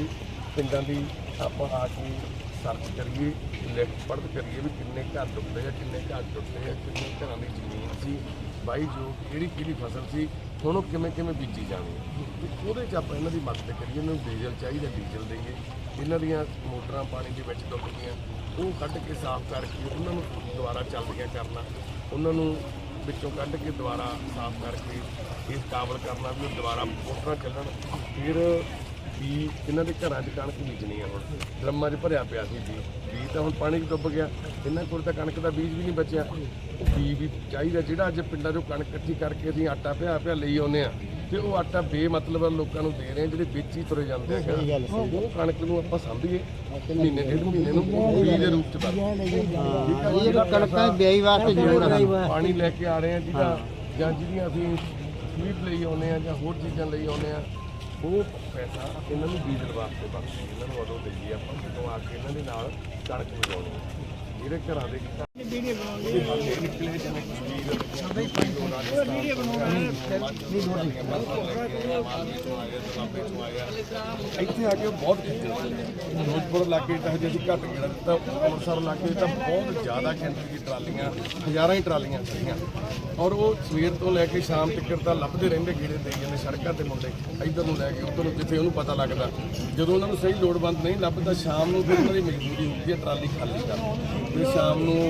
ਜੀ, ਪਿੰਡਾਂ ਦੀ ਆਪਾਂ ਆ ਕੇ ਸਰਚ ਕਰੀਏ ਲਿਖਤ ਪੜ੍ਹ ਕਰੀਏ ਵੀ ਕਿੰਨੇ ਘਰ ਡੁੱਬੇ ਆ, ਕਿੰਨੇ ਘਰ ਟੁੱਟੇ ਆ, ਕਿੰਨੇ ਘਰਾਂ ਦੀ ਜ਼ਮੀਨ ਸੀ, ਬਾਈ ਜੋ ਕਿਹੜੀ ਕਿਹੜੀ ਫਸਲ ਸੀ, ਹੁਣ ਉਹ ਕਿਵੇਂ ਕਿਵੇਂ ਬੀਜੀ ਜਾਣੀ ਹੈ ਤੇ ਉਹਦੇ 'ਚ ਆਪਾਂ ਇਹਨਾਂ ਦੀ ਮਦਦ ਕਰੀਏ, ਇਹਨਾਂ ਨੂੰ ਡੀਜ਼ਲ ਚਾਹੀਦਾ, ਡੀਜ਼ਲ ਦੇਈਏ। ਇਹਨਾਂ ਦੀਆਂ ਮੋਟਰਾਂ ਪਾਣੀ ਦੇ ਵਿੱਚ ਡੁੱਬ ਗਈਆਂ, ਉਹ ਕੱਢ ਕੇ ਸਾਫ਼ ਕਰਕੇ ਉਹਨਾਂ ਨੂੰ ਦੁਬਾਰਾ ਚੱਲਦੀਆਂ ਕਰਨਾ, ਉਹਨਾਂ ਨੂੰ ਵਿੱਚੋਂ ਕੱਢ ਕੇ ਦੁਬਾਰਾ ਸਾਫ਼ ਕਰਕੇ ਇਸ ਕਾਬਲ ਕਰਨਾ ਵੀ ਉਹ ਦੁਬਾਰਾ ਮੋਟਰਾਂ ਚੱਲਣ, ਫਿਰ ਵੀ ਇਹਨਾਂ ਦੇ ਘਰਾਂ 'ਚ ਕਣਕ ਬੀਜਣੀ ਆ ਹੁਣ। ਡਰਮਾਂ 'ਚ ਭਰਿਆ ਪਿਆ ਸੀ ਬੀਜ ਬੀਜ ਤਾਂ ਹੁਣ ਪਾਣੀ 'ਚ ਡੁੱਬ ਗਿਆ। ਇਹਨਾਂ ਕੋਲ ਤਾਂ ਕਣਕ ਦਾ ਬੀਜ ਵੀ ਨਹੀਂ ਬਚਿਆ। ਬੀਜ ਵੀ ਚਾਹੀਦਾ ਜਿਹੜਾ ਅੱਜ ਪਿੰਡਾਂ 'ਚੋਂ ਕਣਕ ਇਕੱਠੀ ਕਰਕੇ ਅਸੀਂ ਆਟਾ ਪਿਆ ਪਿਆ ਲਈ ਆਉਂਦੇ ਆ ਤੇ ਉਹ ਆਟਾ ਬੇਮਤਲਬ ਲੋਕਾਂ ਨੂੰ ਦੇ ਰਹੇ ਆ ਜਿਹੜੇ ਵਿੱਚ ਹੀ ਤੁਰੇ ਜਾਂਦੇ ਆ। ਉਹ ਕਣਕ ਨੂੰ ਆਪਾਂ ਸਾਂਭੀਏ। ਮਹੀਨੇ ਡੇਢ ਮਹੀਨੇ ਨੂੰ ਬੀਜ ਦੇ ਰੂਪ 'ਚ ਵਰਤੀਏ ਇਹ ਕਣਕਾਂ ਵਿਆਹੀ ਵਾਸਤੇ ਜ਼ਰੂਰ ਆ। ਪਾਣੀ ਲੈ ਕੇ ਆ ਰਹੇ ਆ ਜਿਹਦਾ ਜਾਂ ਜਿਹਦੀਆਂ ਅਸੀਂ ਫੀਡ ਲਈ ਆਉਂਦੇ ਆ ਜਾਂ ਹੋਰ ਚੀਜ਼ਾਂ ਲਈ ਆਉਂਦੇ ਆ ਉਹ ਪੈਸਾ ਇਹਨਾਂ ਨੂੰ ਡੀਜ਼ਲ ਵਾਸਤੇ ਬਖਸ਼ੀ, ਇਹਨਾਂ ਨੂੰ ਉਦੋਂ ਦੇਈਏ ਆਪਾਂ, ਜਦੋਂ ਆ ਕੇ ਇਹਨਾਂ ਦੇ ਨਾਲ ਕਣਕ ਵਜਾਉਣੀ ਜਿਹੜੇ ਘਰਾਂ ਦੇ ਇੱਥੇ ਆ ਕੇ ਉਹ ਬਹੁਤ ਖਿੱਚੇ ਫਿਰੋਜ਼ਪੁਰ ਇਲਾਕੇ ਤਾਂ ਹਜੇ ਅਸੀਂ ਘੱਟ ਗਿਆ ਤਾਂ ਅੰਮ੍ਰਿਤਸਰ ਲਾਗੇ ਤਾਂ ਬਹੁਤ ਜ਼ਿਆਦਾ ਕੈਂਟਰ ਦੀ ਟਰਾਲੀਆਂ, ਹਜ਼ਾਰਾਂ ਹੀ ਟਰਾਲੀਆਂ ਖੜੀਆਂ ਔਰ ਉਹ ਸਵੇਰ ਤੋਂ ਲੈ ਕੇ ਸ਼ਾਮ ਤੱਕ ਤਾਂ ਲੱਭਦੇ ਰਹਿੰਦੇ, ਗੇੜੇ ਦੇ ਜਾਂਦੇ ਸੜਕਾਂ ਤੇ ਮੁੰਡੇ, ਇੱਧਰ ਨੂੰ ਲੈ ਕੇ, ਉੱਧਰ ਨੂੰ, ਜਿੱਥੇ ਉਹਨੂੰ ਪਤਾ ਲੱਗਦਾ। ਜਦੋਂ ਉਹਨਾਂ ਨੂੰ ਸਹੀ ਲੋੜਵੰਦ ਨਹੀਂ ਲੱਭਦਾ, ਸ਼ਾਮ ਨੂੰ ਫਿਰ ਉਹਨਾਂ ਦੀ ਮਜਬੂਰੀ ਹੁੰਦੀ ਹੈ, ਟਰਾਲੀ ਖਾਲੀ ਕਰਨ ਫਿਰ ਸ਼ਾਮ ਨੂੰ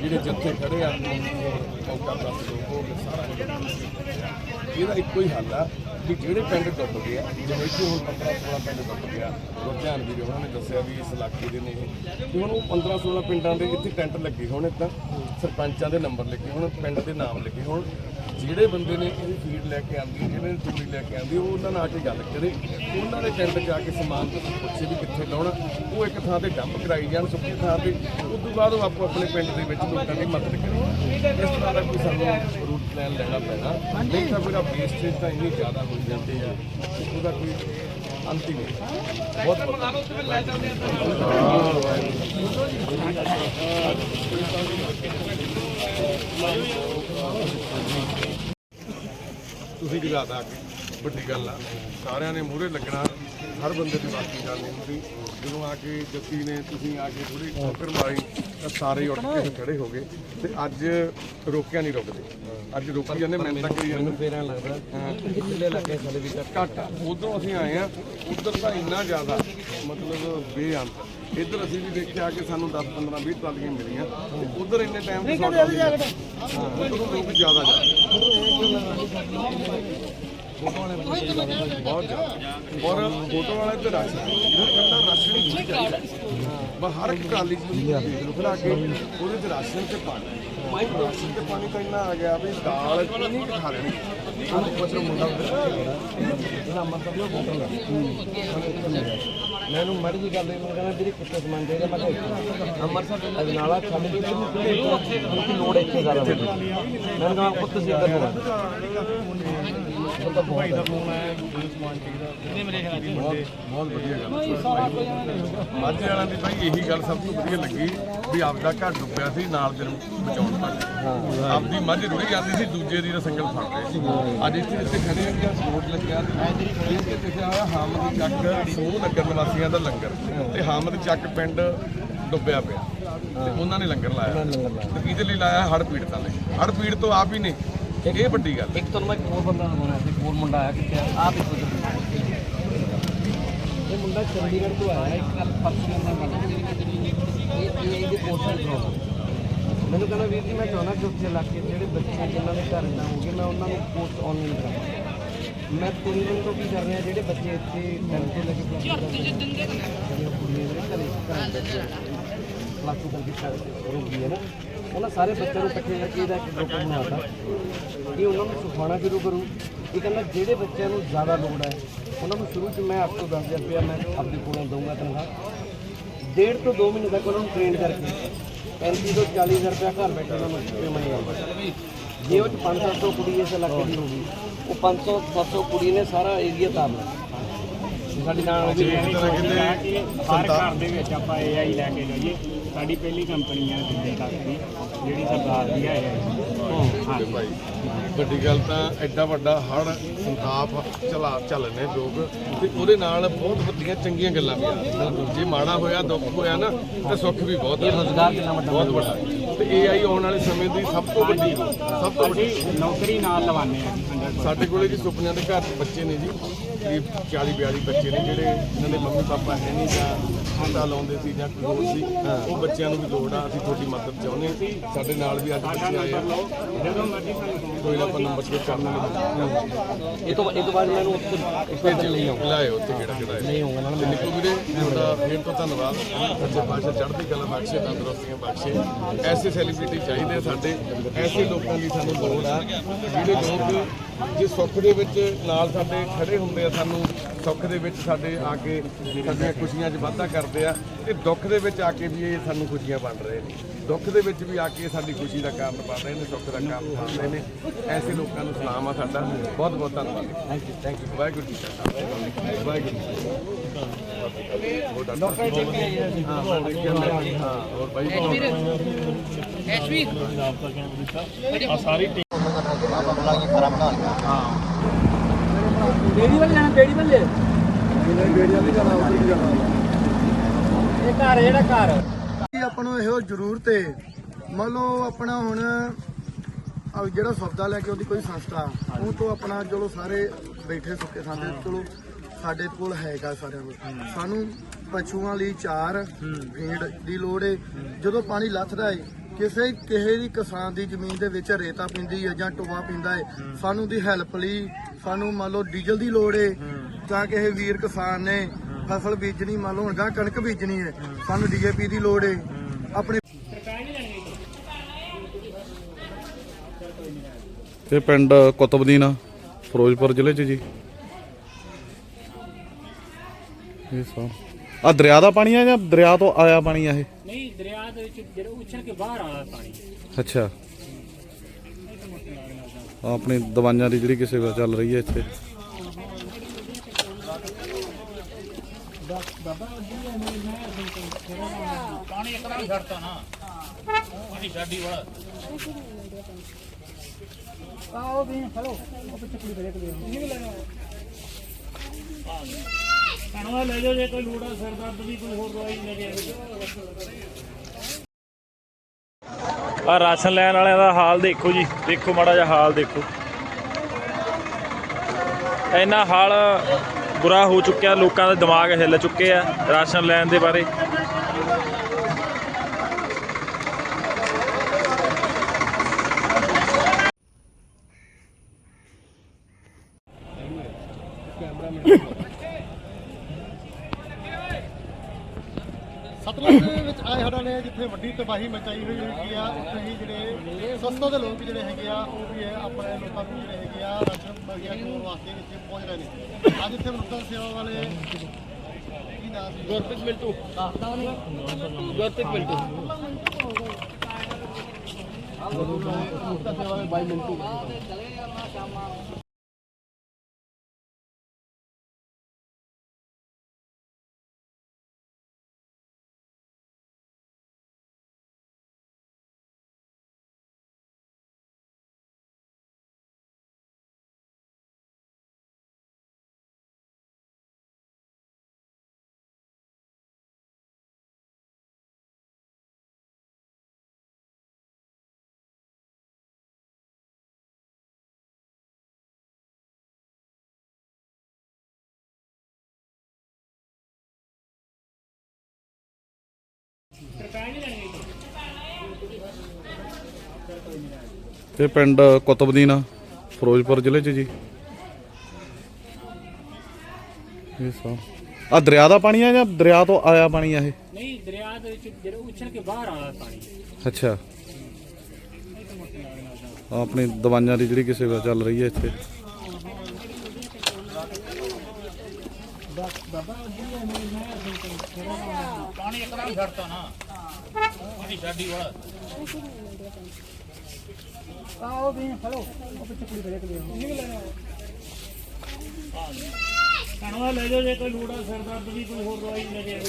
ਜਿਹੜੇ ਜੱਥੇ ਖੜੇ ਆ ਮੌਕਾ ਪ੍ਰਾਪਤ ਲੋਕ ਸਾਰਾ ਇਹਦਾ ਇੱਕੋ ਹੀ ਹੱਲ ਆ ਕਿ ਜਿਹੜੇ ਪਿੰਡ ਡੁੱਬ ਗਿਆ ਆ, ਜਿਵੇਂ ਕਿ ਹੁਣ 15 16 ਪਿੰਡ ਡੁੱਬ ਗਿਆ ਗੁਰਧਿਆਨ ਵੀਰ ਉਹਨਾਂ ਨੇ ਦੱਸਿਆ ਵੀ ਇਸ ਇਲਾਕੇ ਦੇ ਨੇ ਇਹ। ਤੇ ਹੁਣ ਉਹ 15 16 ਪਿੰਡਾਂ ਦੇ ਇੱਥੇ ਟੈਂਟ ਲੱਗੇ ਹੋਣ ਤਾਂ ਸਰਪੰਚਾਂ ਦੇ ਨੰਬਰ ਲੱਗੇ ਹੋਣ, ਪਿੰਡ ਦੇ ਨਾਮ ਲਿਖੇ ਹੋਣ। ਜਿਹੜੇ ਬੰਦੇ ਨੇ ਇਹਦੀ ਫੀਡ ਲੈ ਕੇ ਆਂਦੀ ਜਿਹੜੇ ਨੇ ਤੂੜੀ ਲੈ ਕੇ ਆਂਦੀ ਉਹ ਉਹਨਾਂ ਨਾਲ ਆ ਕੇ ਗੱਲ ਕਰੇ। ਉਹਨਾਂ ਦੇ 'ਚ ਆ ਕੇ ਸਮਾਨ ਤੋਂ ਪੁੱਛੇ ਵੀ ਕਿੱਥੇ ਲਾਉਣਾ। ਉਹ ਇੱਕ ਥਾਂ ਤੇ ਡੰਪ ਕਰਾਈ ਜਾਣ ਸੁੱਕੀ ਥਾਂ ਤੇ। ਉਸ ਤੋਂ ਬਾਅਦ ਉਹ ਆਪੋ ਆਪਣੇ ਪਿੰਡ ਦੇ ਵਿੱਚ ਲੋਕਾਂ ਦੀ ਮਦਦ ਕਰੇ। ਇਸ ਤਰ੍ਹਾਂ ਦਾ ਕੋਈ ਸਾਨੂੰ ਰੂਟ ਪਲਾਨ ਲੈਣਾ ਪੈਣਾ। ਨਹੀਂ ਤਾਂ ਫਿਰ ਆ ਵੇਸਟੇਜ ਤਾਂ ਇੰਨੀ ਜ਼ਿਆਦਾ ਹੋ ਜਾਂਦੀ ਆ। ਉਹਦਾ ਕੋਈ ਅੰਤ ਹੀ ਨਹੀਂ। ਬਹੁਤ ਬਹੁਤ ਤੁਸੀਂ ਜਗਾਤਾ ਅੱਗੇ ਵੱਡੀ ਗੱਲ ਆ। ਸਾਰਿਆਂ ਨੇ ਮੂਹਰੇ ਲੱਗਣਾ ਹਰ ਬੰਦੇ ਦੀ ਬਾਕੀ ਗੱਲ ਨਹੀਂ ਹੁੰਦੀ। ਜਦੋਂ ਆ ਕੇ ਜੱਤੀ ਨੇ ਤੁਸੀਂ ਆ ਕੇ ਥੋੜੀ ਠੋਕਰ ਮਾਰੀ ਤਾਂ ਸਾਰੇ ਉੱਠ ਕੇ ਖੜੇ ਹੋ ਗਏ। ਤੇ ਅੱਜ ਰੋਕਿਆ ਨਹੀਂ ਰੁਕਦੇ। ਅੱਜ ਰੋਕੀ ਜਾਂਦੇ ਮੈਂ ਤਾਂ ਕਰੀ ਜਾਂਦੇ। ਫੇਰਾਂ ਲੱਗਦਾ ਕਿੱਲੇ ਲੱਗੇ ਥਲੇ ਵੀ ਘੱਟ ਉਧਰੋਂ ਅਸੀਂ ਆਏ ਆ ਉਧਰ ਤਾਂ ਇੰਨਾ ਜ਼ਿਆਦਾ ਮਤਲਬ ਬੇਅੰਤ। ਇੱਧਰ ਅਸੀਂ ਵੀ ਦੇਖਿਆ ਕਿ ਸਾਨੂੰ 10 15 20 ਟਰਾਲੀਆਂ ਮਿਲੀਆਂ। ਤੇ ਉਧਰ ਇੰਨੇ ਟਾਈਮ ਤੇ ਹਾਂ ਲੋਕ ਜ਼ਿਆਦਾ ਜਾਂਦੇ ਬਹੁਤ ਜ਼ਿਆਦਾ ਔਰ ਫੋਟੋ ਵਾਲੇ ਤੇ ਰਸ਼ ਉਹ ਕਹਿੰਦਾ ਰਾਸ਼ਨ ਹੀ ਨਹੀਂ ਚਾਹੀਦਾ ਬਸ ਹਰ ਇੱਕ ਟਰਾਲੀ ਲਓ ਫਿਰ ਅੱਗੇ ਉਹਦੇ 'ਚ ਰਾਸ਼ਨ ਤੇ ਪਾਣੀ। ਮਾਈ ਰਾਸ਼ਨ ਤੇ ਪਾਣੀ ਤਾਂ ਇੰਨਾ ਆ ਗਿਆ ਵੀ ਦਾਲ ਨਹੀਂ ਖਾ ਲੈਣੀ। ਉਹਨੂੰ ਪੁੱਛੋ ਮੁੰਡਾ। ਜਿਹੜਾ ਮਤਲਬ ਉਹ ਬੋਤਲ ਦਾ ਮੈਨੂੰ ਮੜੀ ਦੀ ਗੱਲ ਇਹਨੂੰ ਕਹਿੰਦਾ ਵੀਰੇ ਕਿੱਥੇ ਸਮਾਨ ਚਾਹੀਦਾ ਮੈਂ ਕਿਹਾ ਅੰਮ੍ਰਿਤਸਰ ਅਜਨਾਲਾ ਛੱਡ ਕੇ ਉੱਥੇ ਲੋੜ ਇੱਥੇ ਜ਼ਿਆਦਾ ਮੈਂ ਕਿਹਾ ਪੁੱਤ ਸੀ ਇੱਧਰ ਨੂੰ ਉਹ ਤਾਂ ਬਹੁਤ ਹੈ। ਬਹੁਤ ਬਹੁਤ ਵਧੀਆ ਗੱਲ ਮਾਝੇ ਵਾਲਿਆਂ ਦੀ ਭਾਈ ਇਹੀ ਗੱਲ ਸਭ ਤੋਂ ਵਧੀਆ ਲੱਗੀ ਵੀ ਆਪਦਾ ਘਰ ਡੁੱਬਿਆ ਸੀ ਨਾਲ ਦੇ ਨੂੰ ਬਚਾਉਣ ਤੱਕ ਆਪਦੀ ਮੱਝ ਰੁੜੀ ਜਾਂਦੀ ਸੀ ਦੂਜੇ ਦੀ ਤਾਂ ਸੰਗਲ ਫੜ ਰਹੇ ਸੀ। ਅੱਜ ਇੱਥੇ ਇੱਥੇ ਖੜੇ ਹਾਂ ਜਾਂ ਬੋਰਡ ਲੱਗਿਆ। ਸੀ ਇੱਥੇ ਲਿਖਿਆ ਹੋਇਆ ਹਾਮਦ ਚੱਕ ਸਮੂਹ ਨਗਰ ਨਿਵਾਸੀਆਂ ਦਾ ਲੰਗਰ। ਤੇ ਹਾਮਦ ਚੱਕ ਪਿੰਡ ਡੁੱਬਿਆ ਪਿਆ। ਤੇ ਉਹਨਾਂ ਨੇ ਲੰਗਰ ਲਾਇਆ। ਤੇ ਕਿਹਦੇ ਲਈ ਲਾਇਆ ਹੜ ਪੀੜਤਾਂ ਲਈ ਹੜ ਪੀੜ ਤੋਂ ਆਪ ਹੀ ਨੇ। ਇਹ ਵੱਡੀ ਗੱਲ। ਇੱਕ ਤੁਹਾਨੂੰ ਮੈਂ ਇੱਕ ਹੋਰ ਬੰਦਾ ਦਿਖਾਉਣਾ ਸੀ ਹੋਰ ਮੁੰਡਾ ਆਇਆ ਕਿੱਥੇ ਆ? ਇੱਕ ਇਹ ਮੁੰਡਾ ਚੰਡੀਗੜ੍ਹ ਤੋਂ ਆਇਆ ਇੱਕ ਕੱਲ ਪਰਸੋਂ ਦਾ ਗੱਲ ਇਹ ਇਹ ਇਹਦੇ ਪੋਸਟਰ ਦਿਖਾਉਣਾ ਮੈਨੂੰ ਕਹਿੰਦਾ ਵੀਰ ਜੀ ਮੈਂ ਚਾਹੁੰਦਾ ਕਿ ਉੱਥੇ ਇਲਾਕੇ ਜਿਹੜੇ ਬੱਚੇ ਜਿਨ੍ਹਾਂ ਦੇ ਘਰ ਨਾ ਹੋ ਗਏ ਮੈਂ ਉਹਨਾਂ ਨੂੰ ਪੋਸਟ ਆਨਲਾਈਨ ਕਰਾਂ ਮੈਂ ਤਿੰਨ ਦਿਨ ਤੋਂ ਕੀ ਕਰ ਰਿਹਾ, ਜਿਹੜੇ ਬੱਚੇ ਇੱਥੇ ਟੈਂਟ ਤੇ ਲੱਗੇ ਪਲੱਸ ਜਿਹੜੀਆਂ ਕੁੜੀਆਂ ਜਿਹੜੇ ਹੈ ਨਾ। ਉਹਨਾਂ ਸਾਰੇ ਬੱਚਿਆਂ ਨੂੰ ਇਕੱਠੇ ਕਰਕੇ ਇਹਦਾ ਇੱਕ ਗਰੁੱਪ ਬਣਾਤਾ ਇਹ ਉਹਨਾਂ ਨੂੰ ਸਿਖਾਉਣਾ ਸ਼ੁਰੂ ਕਰੂ। ਇਹ ਕਹਿੰਦਾ, ਜਿਹੜੇ ਬੱਚਿਆਂ ਨੂੰ ਜ਼ਿਆਦਾ ਲੋੜ ਹੈ, ਉਹਨਾਂ ਨੂੰ ਸ਼ੁਰੂ 'ਚ ਮੈਂ 8 ਤੋਂ 10000 ਰੁਪਇਆ ਮੈਂ ਆਪਦੇ ਕੋਲੋਂ ਦਊਂਗਾ ਤਨਖਾਹ। ਡੇਢ ਤੋਂ 2 ਮਹੀਨੇ ਤੱਕ ਉਹਨਾਂ ਨੂੰ ਟ੍ਰੇਨ ਕਰਕੇ 35 ਤੋਂ 40000 ਰੁਪਇਆ ਘਰ ਬੈਠੇ ਉਹਨਾਂ ਨੂੰ ਪੇਮੈਂਟ ਆਉਂਦਾ। ਜੇ ਉਹ 'ਚ 500 ਕੁੜੀ ਇਸ ਇਲਾਕੇ ਦੀ ਹੋਊਗੀ ਉਹ 500 700 ਕੁੜੀ ਨੇ ਸਾਰਾ ਏਰੀਆ ਤਾਰਨਾ ਸਾਡੀ ਨਾਲ ਵੀ ਹਰ ਘਰ ਦੇ ਵਿੱਚ ਆਪਾਂ AI ਲੈ ਕੇ ਜਾਈਏ। ਸਾਡੀ ਪਹਿਲੀ ਕੰਪਨੀ ਹੈ ਦਿੱਲੀ ਤੱਕ ਦੀ। ਜਿਹੜੀ ਸਰਦਾਰ ਦੀ ਹੈ। ਭਾਈ। ਵੱਡੀ ਗੱਲ ਤਾਂ ਐਡਾ ਵੱਡਾ ਹੜ ਸੰਤਾਪ ਚਲਾ ਚੱਲ ਨੇ ਲੋਕ ਤੇ ਉਹਦੇ ਨਾਲ ਬਹੁਤ ਵੱਡੀਆਂ ਚੰਗੀਆਂ ਗੱਲਾਂ ਵੀ ਆ। ਜੇ ਮਾੜਾ ਹੋਇਆ ਦੁੱਖ ਹੋਇਆ ਨਾ ਤੇ ਸੁੱਖ ਵੀ ਬਹੁਤ ਹੈ ਰੋਜ਼ਗਾਰ ਕਿੰਨਾ ਵੱਡਾ ਬਹੁਤ ਵੱਡਾ। ਤੇ ਏਆਈ ਆਉਣ ਵਾਲੇ ਸਮੇਂ ਦੀ ਸਭ ਤੋਂ ਵੱਡੀ ਸਭ ਤੋਂ ਵੱਡੀ ਨੌਕਰੀ ਨਾਲ ਜੀ 100% ਸਾਡੇ ਕੋਲੇ ਜੀ ਸੁਪਨਿਆਂ ਦੇ ਘਰ ਬੱਚੇ ਨੇ ਜੀ। ਕਰੀਬ 40 42 ਬੱਚੇ ਨੇ ਜਿਹੜੇ ਇਹਨਾਂ ਦੇ ਮੰਮੀ ਪਾਪਾ ਹੈ ਨਹੀਂ ਜਾਂ ਖਾਤਾ ਲਾਉਂਦੇ ਸੀ ਜਾਂ ਕੋਈ ਹੋਰ ਸੀ ਉਹ ਬੱਚਿਆਂ ਨੂੰ ਵੀ ਲੋੜ ਆ ਅਸੀਂ ਤੁਹਾਡੀ ਮਦਦ ਚਾਹੁੰਦੇ ਹਾਂ। ਸਾਡੇ ਨਾਲ ਵੀ ਅੱਜ ਬੱਚੇ ਆਏ ਆ। ਜਦੋਂ ਮਰਜ਼ੀ ਸਾਨੂੰ phone ਕੋਈ ਨਾ ਆਪਾਂ ਨੰਬਰ ਤੇ ਕਰਨਾ ਇਹ ਤੋਂ ਇਹ ਤੋਂ ਬਾਅਦ ਮੈਨੂੰ ਉੱਥੇ ਇੱਕ ਵਾਰ ਲਈ ਆਉਂ ਲਾਏ ਉੱਥੇ ਕਿਹੜਾ ਕਿਹੜਾ ਨਹੀਂ ਹੋਊਗਾ ਨਾ। ਤੇ ਨਿੱਕੂ ਵੀਰੇ ਤੁਹਾਡਾ ਫੇਰ ਤੋਂ ਧੰਨਵਾਦ। ਸੱਚੇ ਪਾਤਸ਼ਾਹ ਚੜ੍ਹਦੀ ਕਲਾ ਬਖਸ਼ੇ ਤੰਦਰੁਸਤੀਆਂ ਬਖਸ਼ੇ। ਐਸੇ ਸੈਲੀਬ੍ਰਿਟੀ ਚਾਹੀਦੇ ਆ ਸਾਡੇ। ਐਸੇ ਲੋਕਾਂ ਦੀ ਸਾਨੂੰ ਲੋੜ ਆ। ਜਿਹੜੇ ਲੋਕ ਜੇ ਸੁੱਖ ਦੇ ਵਿੱਚ ਨਾਲ ਸਾਡੇ ਖੜੇ ਹੁੰਦੇ ਆ ਸਾਨੂੰ ਸੁੱਖ ਦੇ ਵਿੱਚ ਸਾਡੇ ਆ ਕੇ ਸਾਡੀਆਂ ਖੁਸ਼ੀਆਂ 'ਚ ਵਾਧਾ ਕਰਦੇ ਆ ਤੇ ਦੁੱਖ ਦੇ ਵਿੱਚ ਆ ਕੇ ਵੀ ਇਹ ਸਾਨੂੰ ਖੁਸ਼ੀਆਂ ਵੰਡ ਰਹੇ ਨੇ। ਦੁੱਖ ਦੇ ਵਿੱਚ ਵੀ ਆ ਕੇ ਸਾਡੀ ਖੁਸ਼ੀ ਦਾ ਕਾਰਨ ਬਣ ਰਹੇ ਨੇ ਸੁੱਖ ਦਾ ਕਾਰਨ ਬਣ ਰਹੇ ਨੇ। ਐਸੇ ਲੋਕਾਂ ਨੂੰ ਸਲਾਮ ਆ ਸਾਡਾ। ਬਹੁਤ ਬਹੁਤ ਧੰਨਵਾਦ। Thank you thank you Waheguru ji ਕਾ ਵਾਹਿਗੁਰੂ ਜੀ ਕੀ ਫਤਿਹ। ਹੋਰ ਡਾਕਟਰ ਹਾਂ? ਮੈਂ ਦੇਖਿਆ ਮੈਂ ਹਾਂ ਹੋਰ ਬਾਈ ਬੇੜੀ ਵੱਲ ਜਾਣਾ ਬੇੜੀ ਵੱਲ। ਇਹ ਘਰ ਜਿਹੜਾ ਘਰ। ਕਿ ਆਪਾਂ ਨੂੰ ਇਹੋ ਜ਼ਰੂਰਤ ਹੈ ਮੰਨ ਲਓ ਆਪਣਾ ਹੁਣ ਅਹ ਜਿਹੜਾ ਸੌਦਾ ਲੈ ਕੇ ਉਹਦੀ ਕੋਈ ਸੰਸਥਾ ਉਹ ਤੋਂ ਆਪਣਾ ਚਲੋ ਸਾਰੇ ਬੈਠੇ ਸੁੱਕੇ ਸਾਡੇ ਚਲੋ ਸਾਡੇ ਕੋਲ ਹੈਗਾ ਸਾਰਿਆਂ ਕੋਲ। ਸਾਨੂੰ ਪਸ਼ੂਆਂ ਲਈ ਚਾਰ ਫੀਡ ਦੀ ਲੋੜ ਹੈ ਜਦੋਂ ਪਾਣੀ ਲੱਥਦਾ ਹੈ ਕਿਸੇ ਕਿਸੇ ਦੀ ਕਿਸਾਨ ਦੀ ਜ਼ਮੀਨ ਦੇ ਵਿੱਚ ਰੇਤਾ ਪਿੰਦੀ ਹੈ ਜਾਂ ਟੋਆ ਪਿੰਦਾ ਹੈ। ਸਾਨੂੰ ਦੀ ਹੈਲਪ ਲਈ ਸਾਨੂੰ ਮੰਨ ਲਓ ਡੀਜ਼ਲ ਦੀ ਲੋੜ ਹੈ। ਜਾਂ ਕਿਸੇ ਵੀਰ ਕਿਸਾਨ ਨੇ ਫਸਲ ਬੀਜਣੀ ਮੰਨ ਲਓ ਹੁਣ ਗਾਂ ਕਣਕ ਬੀਜਣੀ ਹੈ ਸਾਨੂੰ ਡੀਏਪੀ ਦੀ ਲੋੜ ਹੈ ਆਪਣੇ ਇਹ ਪਿੰਡ ਕੁਤਬਦੀਨ ਫਿਰੋਜ਼ਪੁਰ ਜ਼ਿਲ੍ਹੇ 'ਚ ਜੀ। ਇਹ ਸਾ ਆ ਦਰਿਆ ਦਾ ਪਾਣੀ ਆ ਜਾਂ ਦਰਿਆ ਤੋਂ ਆਇਆ ਪਾਣੀ ਆ ਇਹ? ਨਹੀਂ ਦਰਿਆ ਦੇ ਵਿੱਚ ਜਿਹੜਾ ਉਛਲ ਕੇ ਬਾਹਰ ਆਉਂਦਾ ਪਾਣੀ। ਅੱਛਾ। ਆਪਣੀ ਦਵਾਈਆਂ ਦੀ ਜਿਹੜੀ ਕਿਸੇ ਦਾ ਚੱਲ ਰਹੀ ਹੈ ਇੱਥੇ। ਪਾਣੀ ਇੱਕਦਮ ਛੱਡਤਾ ਨਾ। ਪਾਣੀ ਛੱਡੀ ਵਾਲਾ। ਆਓ ਵੀ, ਹਲੋ, ਉਹ ਪਿੱਛੇ ਕੁੜੀ ਬਰੇ ਕੋਲ ਨਹੀਂ ਵੀ ਲੈਣਾ ਕਣਵਾ ਲੈ ਜਾਓ, ਜੇ ਕੋਈ ਲੋੜਾ ਸਿਰ ਦਰਦ ਦੀ ਕੋਈ ਹੋਰ ਦਵਾਈ ਲੈ ਕੇ ਆ ਰਾਸ਼ਨ ਲੈਣ ਵਾਲਿਆਂ ਦਾ ਹਾਲ ਦੇਖੋ ਜੀ। ਦੇਖੋ ਮਾੜਾ ਜਿਹਾ ਹਾਲ ਦੇਖੋ। ਇੰਨਾ ਹਾਲ ਬੁਰਾ ਹੋ ਚੁੱਕਿਆ ਲੋਕਾਂ ਦੇ ਦਿਮਾਗ ਹਿੱਲ ਚੁੱਕੇ ਆ ਰਾਸ਼ਨ ਲੈਣ ਦੇ ਬਾਰੇ। ਸਤਲੁਜ ਦੇ ਵਿੱਚ ਆਏ ਹੜ੍ਹਾਂ ਨੇ ਜਿੱਥੇ ਵੱਡੀ ਤਬਾਹੀ ਮਚਾਈ ਹੋਈ ਹੈਗੀ ਆ ਉੱਥੇ ਹੀ ਜਿਹੜੇ ਸਸਤੋ ਦੇ ਲੋਕ ਜਿਹੜੇ ਹੈਗੇ ਆ ਉਹ ਵੀ ਆਪਣੇ ਲੋਕਾਂ ਨੂੰ ਜਿਹੜੇ ਹੈਗੇ ਆ ਰਾਸ਼ਨ ਵਾਸਤੇ ਪਹੁੰਚ ਰਹੇ ਨੇ। ਅੱਜ ਇੱਥੇ ਮਨੁੱਖਤਾ ਸੇਵਾ ਵਾਲੇ ਕੀ ਨਾਮ ਸੀ? ਗੁਰਪ੍ਰੀਤ ਮਿੰਟੂ। ਗੁਰਪ੍ਰੀਤ ਮਿੰਟੂ। ਮਨੁੱਖਤਾ ਸੇਵਾ ਵਾਲੇ ਬਾਈ ਮਿੰਟੂ। ਇਹ ਪਿੰਡ ਕੁਤਬਦੀਨ ਫਿਰੋਜ਼ਪੁਰ ਜ਼ਿਲ੍ਹੇ 'ਚ ਜੀ। ਇਹ ਸਾ ਆ ਦਰਿਆ ਦਾ ਪਾਣੀ ਆ ਜਾਂ ਦਰਿਆ ਤੋਂ ਆਇਆ ਪਾਣੀ ਆ ਇਹ? ਨਹੀਂ ਦਰਿਆ ਦੇ ਵਿੱਚ ਜਿਹੜਾ ਉਛਲ ਕੇ ਬਾਹਰ ਆਉਂਦਾ ਪਾਣੀ। ਅੱਛਾ। ਆਪਣੀ ਦਵਾਈਆਂ ਦੀ ਜਿਹੜੀ ਕਿਸੇ ਦਾ ਚੱਲ ਰਹੀ ਹੈ ਇੱਥੇ। ਪਾਣੀ ਇੱਕਦਮ ਛੱਡਤਾ ਨਾ। ਪਾਣੀ ਛੱਡੀ ਵਾਲਾ। ਆਓ ਵੀ ਹਲੋ ਉਹ ਪਿੱਛੇ ਕੁੜੀ ਬਰੇ ਕੋਲ ਨਹੀਂ ਲੈਣਾ ਕਣਵਾ ਲੈ ਜਾਓ ਜੇ ਕੋਈ ਲੋੜਾ ਸਿਰ ਦਰਦ ਦੀ ਕੋਈ ਹੋਰ ਦਵਾਈ ਲੈ ਕੇ